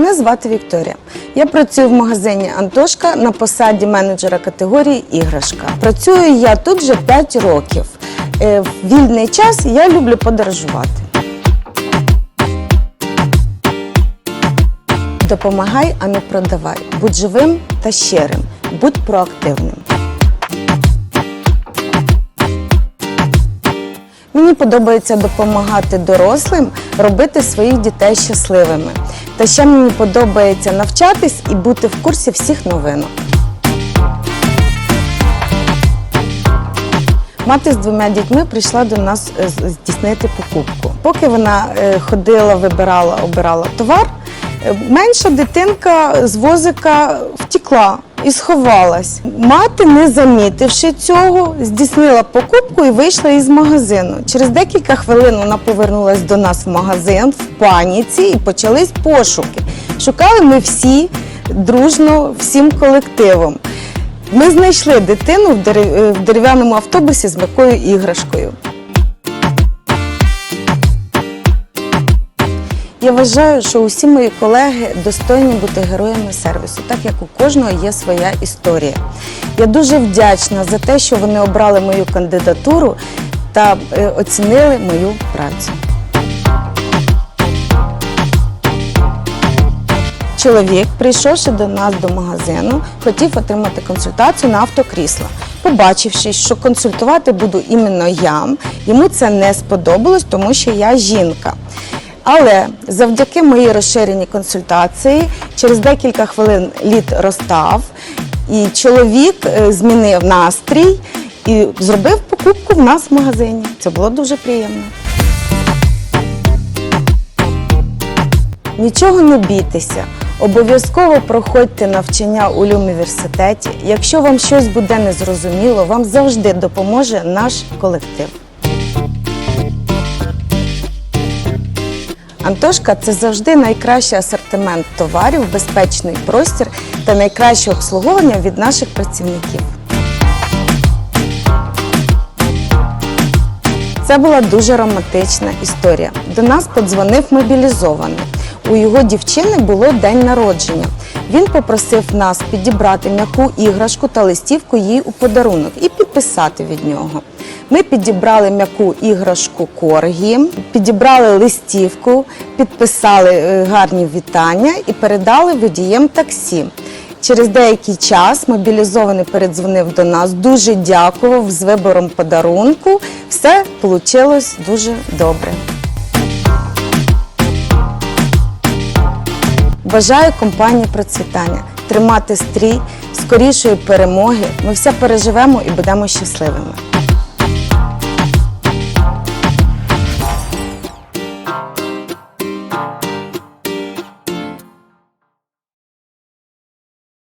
Мене звати Вікторія. Я працюю в магазині Антошка на посаді менеджера категорії іграшка. Працюю я тут вже 5 років. Е, В вільний час я люблю подорожувати. Допомагай, а не продавай. Будь живим та щирим. Будь проактивним. Мені подобається допомагати дорослим робити своїх дітей щасливими. Та ще мені подобається навчатись і бути в курсі всіх новинок. Мати з двома дітьми прийшла до нас е, здійснити покупку. Поки вона е, ходила, вибирала, обирала товар, е, менша дитинка з возика втекла і сховалась. Мати, не замітивши цього, здійснила покупку і вийшла із магазину. Через декілька хвилин вона повернулася до нас в магазин в паніці і почались пошуки. Шукали ми всі дружно, всім колективом. Ми знайшли дитину в дерев- в дерев'яному автобусі з м'якою іграшкою. Я вважаю, що усі мої колеги достойні бути героями сервісу, так як у кожного є своя історія. Я дуже вдячна за те, що вони обрали мою кандидатуру та е, оцінили мою працю. Чоловік, прийшовши до нас до магазину, хотів отримати консультацію на автокрісло. Побачивши, що консультувати буду іменно я, йому це не сподобалось, тому що я жінка. Але завдяки моїй розширеній консультації через декілька хвилин лід розстав, і чоловік е, змінив настрій і зробив покупку в нас в магазині. Це було дуже приємно. Нічого не бійтеся. Обов'язково проходьте навчання у університеті. Якщо вам щось буде незрозуміло, вам завжди допоможе наш колектив. Антошка це завжди найкращий асортимент товарів, безпечний простір та найкраще обслуговування від наших працівників. Це була дуже романтична історія. До нас подзвонив мобілізований. У його дівчини було день народження. Він попросив нас підібрати м'яку іграшку та листівку їй у подарунок і підписати від нього. Ми підібрали м'яку іграшку коргі, підібрали листівку, підписали е, гарні вітання і передали водієм таксі. Через деякий час мобілізований передзвонив до нас, дуже дякував з вибором подарунку. Все вийшло дуже добре. Бажаю компанії процвітання, тримати стрій, скорішої перемоги. Ми все переживемо і будемо щасливими.